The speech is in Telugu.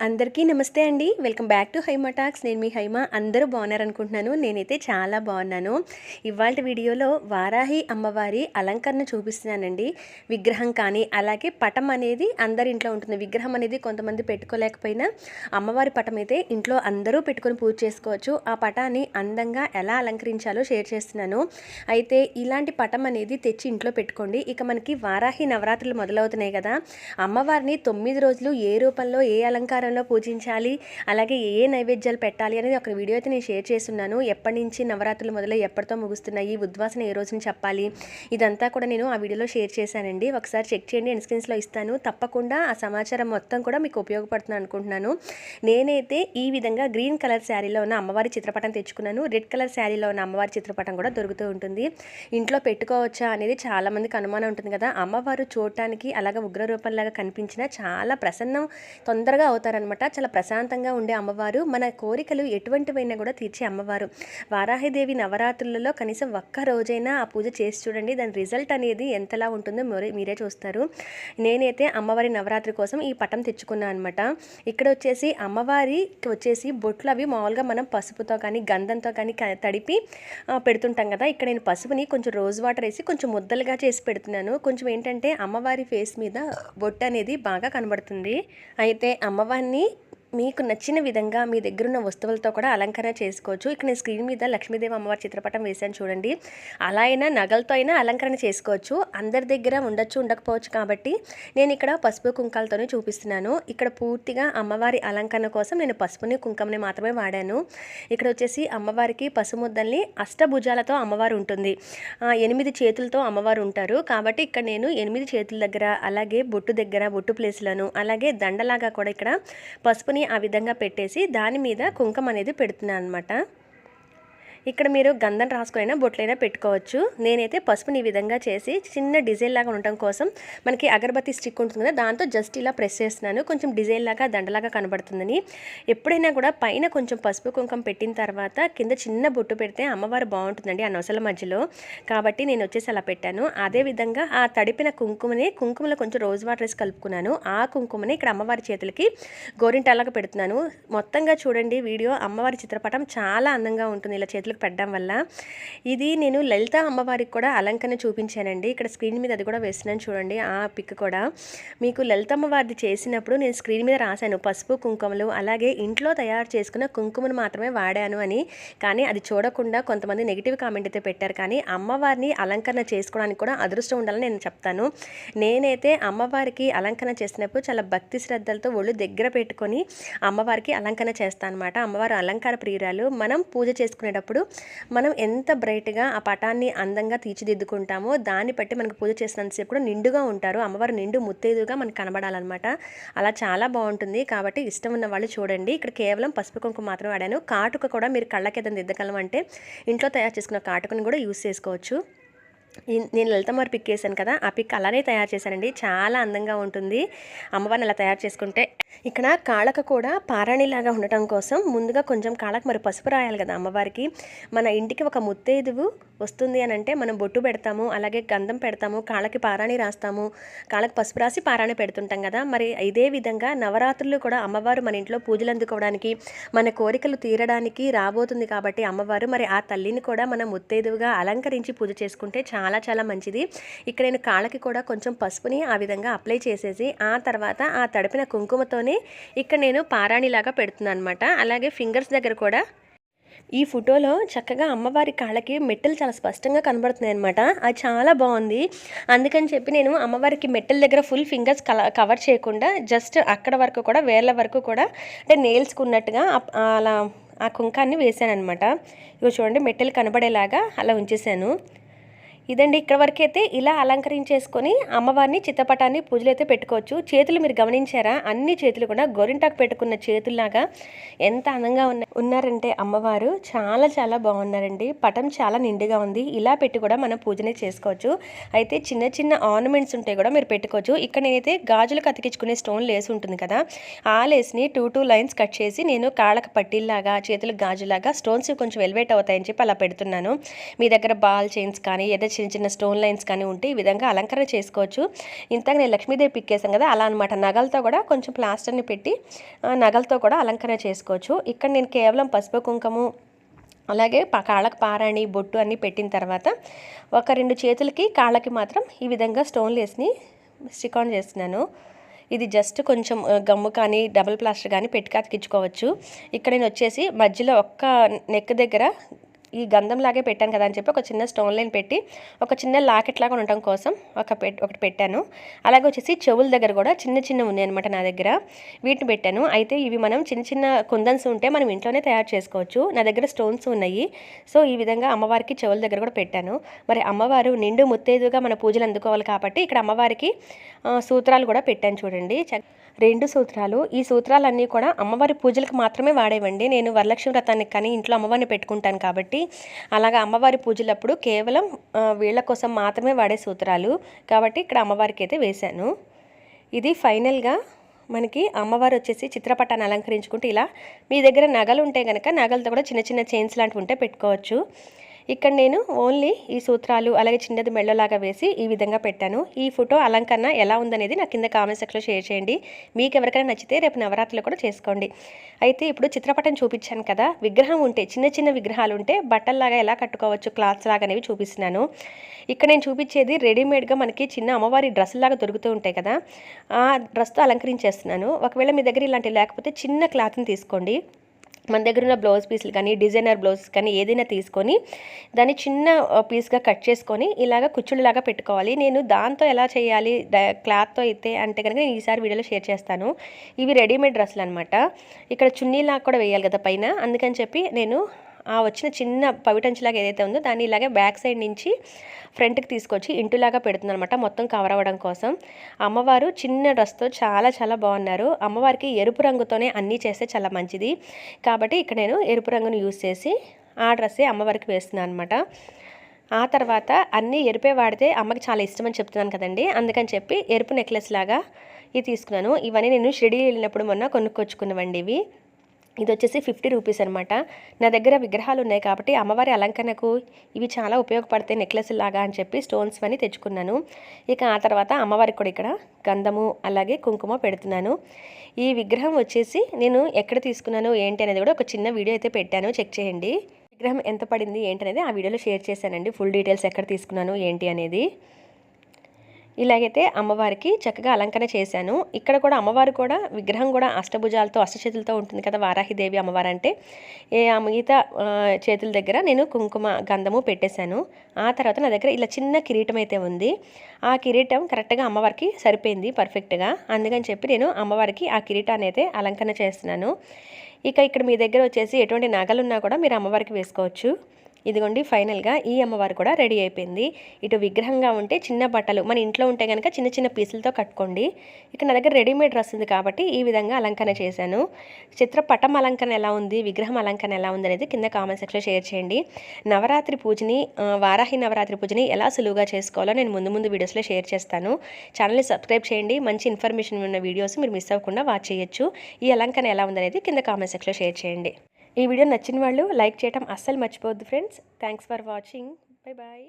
అందరికీ నమస్తే అండి. Welcome back to Haima talks. నేను మీ హైమా. అందరూ బాగున్నారనుకుంటున్నాను. నేనైతే చాలా బాగున్నాను. ఇవాళ వీడియోలో వారాహి అమ్మవారి అలంకరణ చూపిస్తున్నానండి. విగ్రహం కానీ అలాగే పటం అనేది అందరి ఇంట్లో ఉంటుంది. విగ్రహం అనేది కొంతమంది పెట్టుకోలేకపోయినా అమ్మవారి పటం అయితే ఇంట్లో అందరూ పెట్టుకొని పూజ చేసుకోవచ్చు. ఆ పటాన్ని అందంగా ఎలా అలంకరించాలో షేర్ చేస్తున్నాను. అయితే ఇలాంటి పటం అనేది తెచ్చి ఇంట్లో పెట్టుకోండి. ఇక మనకి వారాహి నవరాత్రులు మొదలవుతున్నాయి కదా. అమ్మవారిని తొమ్మిది రోజులు ఏ రూపంలో ఏ ఆకారంలో పూజించాలి అలాగే ఏ ఏ నైవేద్యాలు పెట్టాలి అనేది ఒక వీడియో అయితే నేను షేర్ చేస్తున్నాను. ఎప్పటి నుంచి నవరాత్రులు మొదలై ఎప్పటితో ముగుస్తున్నాయి ఉద్వాసన ఏ రోజున చెప్పాలి ఇదంతా కూడా నేను ఆ వీడియోలో షేర్ చేశానండి. ఒకసారి చెక్ చేయండి ఎండ్ స్క్రీన్స్లో ఇస్తాను. తప్పకుండా ఆ సమాచారం మొత్తం కూడా మీకు ఉపయోగపడుతుంది అనుకుంటున్నాను. నేనైతే ఈ విధంగా గ్రీన్ కలర్ శారీలో ఉన్న అమ్మవారి చిత్రపటం తెచ్చుకున్నాను. రెడ్ కలర్ శారీలో ఉన్న అమ్మవారి చిత్రపటం కూడా దొరుకుతూ ఉంటుంది. ఇంట్లో పెట్టుకోవచ్చా అనేది చాలామందికి అనుమానం ఉంటుంది కదా. అమ్మవారు చూడటానికి అలాగే ఉగ్ర రూపంలాగా కనిపించినా చాలా ప్రసన్నం తొందరగా అవుతారు ఉంటారనమాట చాలా ప్రశాంతంగా ఉండే అమ్మవారు. మన కోరికలు ఎటువంటివైనా కూడా తీర్చే అమ్మవారు. వారాహిదేవి నవరాత్రులలో కనీసం ఒక్క రోజైనా ఆ పూజ చేసి చూడండి. దాని రిజల్ట్ అనేది ఎంతలా ఉంటుందో మీరే మీరే చూస్తారు. నేనైతే అమ్మవారి నవరాత్రి కోసం ఈ పటం తెచ్చుకున్నాను అనమాట ఇక్కడ వచ్చేసి అమ్మవారికి వచ్చేసి బొట్లు అవి మామూలుగా మనం పసుపుతో కానీ గంధంతో కానీ తడిపి పెడుతుంటాం కదా. ఇక్కడ నేను పసుపుని కొంచెం రోజ్ వాటర్ వేసి కొంచెం ముద్దలుగా చేసి పెడుతున్నాను. కొంచెం ఏంటంటే అమ్మవారి ఫేస్ మీద బొట్టు అనేది బాగా కనబడుతుంది. అయితే అమ్మవారి అమ్మవారిని మీకు నచ్చిన విధంగా మీ దగ్గర ఉన్న వస్తువులతో కూడా అలంకరణ చేసుకోవచ్చు. ఇక్కడ నేను స్క్రీన్ మీద లక్ష్మీదేవి అమ్మవారి చిత్రపటం వేశాను చూడండి. అలా అయినా నగలతో అయినా అలంకరణ చేసుకోవచ్చు. అందరి దగ్గర ఉండొచ్చు ఉండకపోవచ్చు కాబట్టి నేను ఇక్కడ పసుపు కుంకాలతోనే చూపిస్తున్నాను. ఇక్కడ పూర్తిగా అమ్మవారి అలంకరణ కోసం నేను పసుపుని కుంకుమని మాత్రమే వాడాను. ఇక్కడ వచ్చేసి అమ్మవారికి పసుముద్దల్ని అష్టభుజాలతో అమ్మవారు ఉంటుంది. ఎనిమిది చేతులతో అమ్మవారు ఉంటారు. కాబట్టి ఇక్కడ నేను ఎనిమిది చేతుల దగ్గర అలాగే బొట్టు దగ్గర బొట్టు ప్లేస్లను అలాగే దండలాగా కూడా ఇక్కడ పసుపుని ఆ విధంగా పెట్టేసి దాని మీద కుంకుమ అనేది పెడుతున్నాను అనమాట ఇక్కడ మీరు గంధం రాసుకునైనా బొట్లైనా పెట్టుకోవచ్చు. నేనైతే పసుపుని ఈ విధంగా చేసి చిన్న డిజైన్ లాగా ఉండటం కోసం మనకి అగరబత్తి స్టిక్ ఉంటుంది కదా దాంతో జస్ట్ ఇలా ప్రెస్ చేస్తున్నాను. కొంచెం డిజైన్ లాగా దండలాగా కనబడుతుందని. ఎప్పుడైనా కూడా పైన కొంచెం పసుపు కుంకుమ పెట్టిన తర్వాత కింద చిన్న బొట్టు పెడితే అమ్మవారు బాగుంటుందండి ఆ నొసల మధ్యలో. కాబట్టి నేను వచ్చేసి అలా పెట్టాను. అదే విధంగా ఆ తడిపిన కుంకుమని కుంకుమలో కొంచెం రోజ్ వాటర్ వేసి కలుపుకున్నాను. ఆ కుంకుమని ఇక్కడ అమ్మవారి చేతులకి గోరింటలాగా పెడుతున్నాను. మొత్తంగా చూడండి వీడియో అమ్మవారి చిత్రపటం చాలా అందంగా ఉంటుంది. ఇలా చేతులకు పెట్టడం వల్ల. ఇది నేను లలిత అమ్మవారికి కూడా అలంకరణ చూపించానండి. ఇక్కడ స్క్రీన్ మీద అది కూడా వేస్తున్నాను చూడండి ఆ పిక్ కూడా. మీకు లలిత అమ్మవారిది చేసినప్పుడు నేను స్క్రీన్ మీద రాశాను పసుపు కుంకుమలు అలాగే ఇంట్లో తయారు చేసుకున్న కుంకుమను మాత్రమే వాడాను అని. కానీ అది చూడకుండా కొంతమంది నెగిటివ్ కామెంట్ అయితే పెట్టారు. కానీ అమ్మవారిని అలంకరణ చేసుకోవడానికి కూడా అదృష్టం ఉండాలని నేను చెప్తాను. నేనైతే అమ్మవారికి అలంకరణ చేసినప్పుడు చాలా భక్తి శ్రద్ధలతో ఒళ్ళు దగ్గర పెట్టుకొని అమ్మవారికి అలంకరణ చేస్తాను అనమాట అమ్మవారు అలంకార ప్రియురాలు. మనం పూజ చేసుకునేటప్పుడు మనం ఎంత బ్రైట్గా ఆ పటాన్ని అందంగా తీర్చిదిద్దుకుంటామో దాన్ని బట్టి మనకు పూజ చేసినంతసేపు కూడా నిండుగా ఉంటారు. అమ్మవారు నిండు ముత్తైదుగా మనకు కనబడాలన్నమాట. అలా చాలా బాగుంటుంది. కాబట్టి ఇష్టం ఉన్న వాళ్ళు చూడండి. ఇక్కడ కేవలం పసుపు కుంకుమ మాత్రమే వాడాను. కాటుక కూడా మీరు కళ్ళకి దిద్దగలం అంటే ఇంట్లో తయారు చేసుకున్న కాటుకను కూడా యూస్ చేసుకోవచ్చు. నేను నేను మరి పిక్ వేసాను కదా ఆ పిక్ అలానే తయారు చేశానండి. చాలా అందంగా ఉంటుంది. అమ్మవారిని అలా తయారు చేసుకుంటే ఇక్కడ కాళ్ళకు కూడా పారాణిలాగా ఉండటం కోసం ముందుగా కొంచెం కాళ్ళకు మరి పసుపు రాయాలి కదా అమ్మవారికి. మన ఇంటికి ఒక ముత్తైదువు వస్తుంది అని అంటే మనం బొట్టు పెడతాము అలాగే గంధం పెడతాము కాళ్ళకి పారాణి రాస్తాము కాళ్ళకి పసుపు రాసి పారాణి పెడుతుంటాం కదా. మరి ఇదే విధంగా నవరాత్రులు కూడా అమ్మవారు మన ఇంట్లో పూజలు అందుకోవడానికి మన కోరికలు తీరడానికి రాబోతుంది కాబట్టి అమ్మవారు మరి ఆ తల్లిని కూడా మనం ముత్తైదువుగా అలంకరించి పూజ చేసుకుంటే చాలా చాలా చాలా మంచిది. ఇక్కడ నేను కాళ్ళకి కూడా కొంచెం పసుపుని ఆ విధంగా అప్లై చేసేసి ఆ తర్వాత ఆ తడిపిన కుంకుమతోనే ఇక్కడ నేను పారాణిలాగా పెడుతున్నాను అనమాట అలాగే ఫింగర్స్ దగ్గర కూడా ఈ ఫోటోలో చక్కగా అమ్మవారి కాళ్ళకి మెట్టలు చాలా స్పష్టంగా కనబడుతున్నాయి అనమాట అది చాలా బాగుంది. అందుకని చెప్పి నేను అమ్మవారికి మెట్టెల దగ్గర ఫుల్ ఫింగర్స్ కవర్ చేయకుండా జస్ట్ అక్కడ వరకు కూడా వేర్ల వరకు కూడా అంటే నేల్స్కి అలా ఆ కుంకాన్ని వేసాను అనమాట ఇగో చూడండి మెట్టెలు కనబడేలాగా అలా ఉంచేసాను ఇదండి ఇక్కడ వరకు అయితే ఇలా అలంకరించేసుకొని అమ్మవారిని చిత్తపటాన్ని పూజలు అయితే పెట్టుకోవచ్చు. చేతులు మీరు గమనించారా? అన్ని చేతులు కూడా గోరింటాకు పెట్టుకున్న చేతుల్లాగా ఎంత అందంగా ఉన్న ఉన్నారంటే అమ్మవారు చాలా చాలా బాగున్నారండి. పటం చాలా నిండుగా ఉంది. ఇలా పెట్టి కూడా మనం పూజనే చేసుకోవచ్చు. అయితే చిన్న చిన్న ఆర్నమెంట్స్ ఉంటే కూడా మీరు పెట్టుకోవచ్చు. ఇక్కడ నేనైతే గాజులకు అతికించుకునే స్టోన్ లేస్ ఉంటుంది కదా ఆ లేస్ని టూ టూ లైన్స్ కట్ చేసి నేను కాళ్ళకు పట్టిల్లాగా చేతులకు గాజులాగా స్టోన్స్ కొంచెం వెల్వేట్ అవుతాయని చెప్పి అలా పెడుతున్నాను. మీ దగ్గర బాల్ చైన్స్ కానీ ఏదో చిన్న చిన్న స్టోన్ లైన్స్ కానీ ఉంటే ఈ విధంగా అలంకరణ చేసుకోవచ్చు. ఇంతకు నేను లక్ష్మీదేవి పిక్కేసాను కదా అలా అనమాట నగలతో కూడా కొంచెం ప్లాస్టర్ని పెట్టి నగలతో కూడా అలంకరణ చేసుకోవచ్చు. ఇక్కడ నేను కేవలం పసుపు కుంకుమ అలాగే కాళ్ళకి పారాణి బొట్టు అన్నీ పెట్టిన తర్వాత ఒక రెండు చేతులకి కాళ్ళకి మాత్రం ఈ విధంగా స్టోన్ లేస్ని స్టిక్ ఆన్ చేస్తున్నాను. ఇది జస్ట్ కొంచెం గమ్ము కానీ డబుల్ ప్లాస్టర్ కానీ పెట్టుకు అతికించుకోవచ్చు ఇక్కడ నేను వచ్చేసి మధ్యలో ఒక్క నెక్ దగ్గర ఈ గంధం లాగే పెట్టాను కదా అని చెప్పి ఒక చిన్న స్టోన్ లైన్ పెట్టి ఒక చిన్న లాకెట్ లాగా ఉండటం కోసం ఒక పెట్ ఒకటి పెట్టాను. అలాగే వచ్చేసి చెవుల దగ్గర కూడా చిన్న చిన్న ఉన్నాయి అనమాట నా దగ్గర. వీటిని పెట్టాను. అయితే ఇవి మనం చిన్న చిన్న కుందన్స్ ఉంటే మనం ఇంట్లోనే తయారు చేసుకోవచ్చు. నా దగ్గర స్టోన్స్ ఉన్నాయి. సో ఈ విధంగా అమ్మవారికి చెవుల దగ్గర కూడా పెట్టాను. మరి అమ్మవారు నిండు ముత్తేదుగా మన పూజలు అందుకోవాలి కాబట్టి ఇక్కడ అమ్మవారికి సూత్రాలు కూడా పెట్టాను చూడండి. రెండు సూత్రాలు. ఈ సూత్రాలన్నీ కూడా అమ్మవారి పూజలకు మాత్రమే వాడేవండి. నేను వరలక్ష్మి వ్రతానికి కానీ ఇంట్లో అమ్మవారిని పెట్టుకుంటాను కాబట్టి అలాగా అమ్మవారి పూజలప్పుడు కేవలం వీళ్ళ కోసం మాత్రమే వాడే సూత్రాలు కాబట్టి ఇక్కడ అమ్మవారికి అయితే వేశాను. ఇది ఫైనల్గా మనకి అమ్మవారు వచ్చేసి చిత్రపటాన్ని అలంకరించుకుంటే ఇలా మీ దగ్గర నగలు ఉంటే కనుక నగలతో కూడా చిన్న చిన్న చైన్స్ లాంటివి ఉంటే పెట్టుకోవచ్చు. ఇక్కడ నేను ఓన్లీ ఈ సూత్రాలు అలాగే చిన్నది మెళ్ళలాగా వేసి ఈ విధంగా పెట్టాను. ఈ ఫోటో అలంకరణ ఎలా ఉందనేది నా కింద కామెంట్ సెక్షన్లో షేర్ చేయండి. మీకు ఎవరికైనా నచ్చితే రేపు నవరాత్రులు కూడా చేసుకోండి. అయితే ఇప్పుడు చిత్రపటం చూపించాను కదా విగ్రహం ఉంటే చిన్న చిన్న విగ్రహాలు ఉంటే బట్టల్లాగా ఎలా కట్టుకోవచ్చు క్లాత్స్ లాగా అనేవి చూపిస్తున్నాను. ఇక్కడ నేను చూపించేది రెడీమేడ్గా మనకి చిన్న అమ్మవారి డ్రెస్సులాగా దొరుకుతూ ఉంటాయి కదా ఆ డ్రెస్తో అలంకరించేస్తున్నాను. ఒకవేళ మీ దగ్గర ఇలాంటివి లేకపోతే చిన్న క్లాత్ని తీసుకోండి. మన దగ్గర ఉన్న బ్లౌజ్ పీసులు కానీ డిజైనర్ బ్లౌజ్ కానీ ఏదైనా తీసుకొని దాన్ని చిన్న పీస్గా కట్ చేసుకొని ఇలాగ కుచ్చుళ్ళలాగా పెట్టుకోవాలి. నేను దాంతో ఎలా చేయాలి? క్లాత్తో అయితే అంటే కనుక నేను ఈసారి వీడియోలో షేర్ చేస్తాను. ఇవి రెడీమేడ్ డ్రెస్సులు అనమాట ఇక్కడ చున్నీలాగా కూడా వేయాలి కదా పైన. అందుకని చెప్పి నేను ఆ వచ్చిన చిన్న పవిటంచులాగా ఏదైతే ఉందో దాన్ని ఇలాగే బ్యాక్ సైడ్ నుంచి ఫ్రంట్కి తీసుకొచ్చి ఇంటులాగా పెడుతుందనమాట మొత్తం కవర్ అవ్వడం కోసం. అమ్మవారు చిన్న డ్రెస్తో చాలా చాలా బాగున్నారు. అమ్మవారికి ఎరుపు రంగుతోనే అన్నీ చేస్తే చాలా మంచిది. కాబట్టి ఇక్కడ నేను ఎరుపు రంగును యూస్ చేసి ఆ డ్రెస్సే అమ్మవారికి వేస్తున్నాను అనమాట ఆ తర్వాత అన్నీ ఎరుపే వాడితే అమ్మకి చాలా ఇష్టం అని చెప్తున్నాను కదండి. అందుకని చెప్పి ఎరుపు నెక్లెస్ లాగా ఇది తీసుకున్నాను. ఇవన్నీ నేను షిరిడి వెళ్ళినప్పుడు మొన్న కొనుక్కొచ్చుకున్నవండి ఇవి. ఇది వచ్చేసి ఫిఫ్టీ రూపీస్ అనమాట నా దగ్గర విగ్రహాలు ఉన్నాయి కాబట్టి అమ్మవారి అలంకరణకు ఇవి చాలా ఉపయోగపడతాయి నెక్లెస్ లాగా అని చెప్పి స్టోన్స్ అని తెచ్చుకున్నాను. ఇక ఆ తర్వాత అమ్మవారికి కూడా ఇక్కడ గంధము అలాగే కుంకుమ పెడుతున్నాను. ఈ విగ్రహం వచ్చేసి నేను ఎక్కడ తీసుకున్నాను ఏంటి అనేది కూడా ఒక చిన్న వీడియో అయితే పెట్టాను. చెక్ చేయండి. విగ్రహం ఎంత పడింది ఏంటి అనేది ఆ వీడియోలో షేర్ చేశానండి. ఫుల్ డీటెయిల్స్ ఎక్కడ తీసుకున్నాను ఏంటి అనేది. ఇలాగైతే అమ్మవారికి చక్కగా అలంకరణ చేశాను. ఇక్కడ కూడా అమ్మవారు కూడా విగ్రహం కూడా అష్టభుజాలతో అష్టచేతులతో ఉంటుంది కదా వారాహిదేవి అమ్మవారు అంటే ఏ మిగతా చేతుల దగ్గర నేను కుంకుమ గంధము పెట్టేశాను. ఆ తర్వాత నా దగ్గర ఇలా చిన్న కిరీటం అయితే ఉంది. ఆ కిరీటం కరెక్ట్గా అమ్మవారికి సరిపోయింది పర్ఫెక్ట్గా. అందుకని చెప్పి నేను అమ్మవారికి ఆ కిరీటాన్ని అయితే అలంకరణ చేస్తున్నాను. ఇక ఇక్కడ మీ దగ్గర వచ్చేసి ఎటువంటి నగలున్నా కూడా మీరు అమ్మవారికి వేసుకోవచ్చు. ఇదిగోండి ఫైనల్గా ఈ అమ్మవారు కూడా రెడీ అయిపోయింది. ఇటు విగ్రహంగా ఉంటే చిన్న బట్టలు మన ఇంట్లో ఉంటే కనుక చిన్న చిన్న పీసులతో కట్టుకోండి. ఇక నా దగ్గర రెడీమేడ్ డ్రెస్ ఉంది కాబట్టి ఈ విధంగా అలంకరణ చేశాను. చిత్రపటం అలంకరణ ఎలా ఉంది విగ్రహం అలంకరణ ఎలా ఉంది అనేది కింద కామెంట్ సెక్షన్లో షేర్ చేయండి. నవరాత్రి పూజని వారాహి నవరాత్రి పూజని ఎలా సులువుగా చేసుకోవాలో నేను ముందు ముందు వీడియోస్లో షేర్ చేస్తాను. ఛానల్ని సబ్స్క్రైబ్ చేయండి. మంచి ఇన్ఫర్మేషన్ ఉన్న వీడియోస్ మీరు మిస్ అవ్వకుండా వాచ్ చేయొచ్చు. ఈ అలంకరణ ఎలా ఉందనేది కింద కామెంట్ సెక్షన్లో షేర్ చేయండి. ఈ వీడియో నచ్చిన వాళ్ళు లైక్ చేయడం అస్సలు మర్చిపోవద్దు friends. Thanks for watching bye bye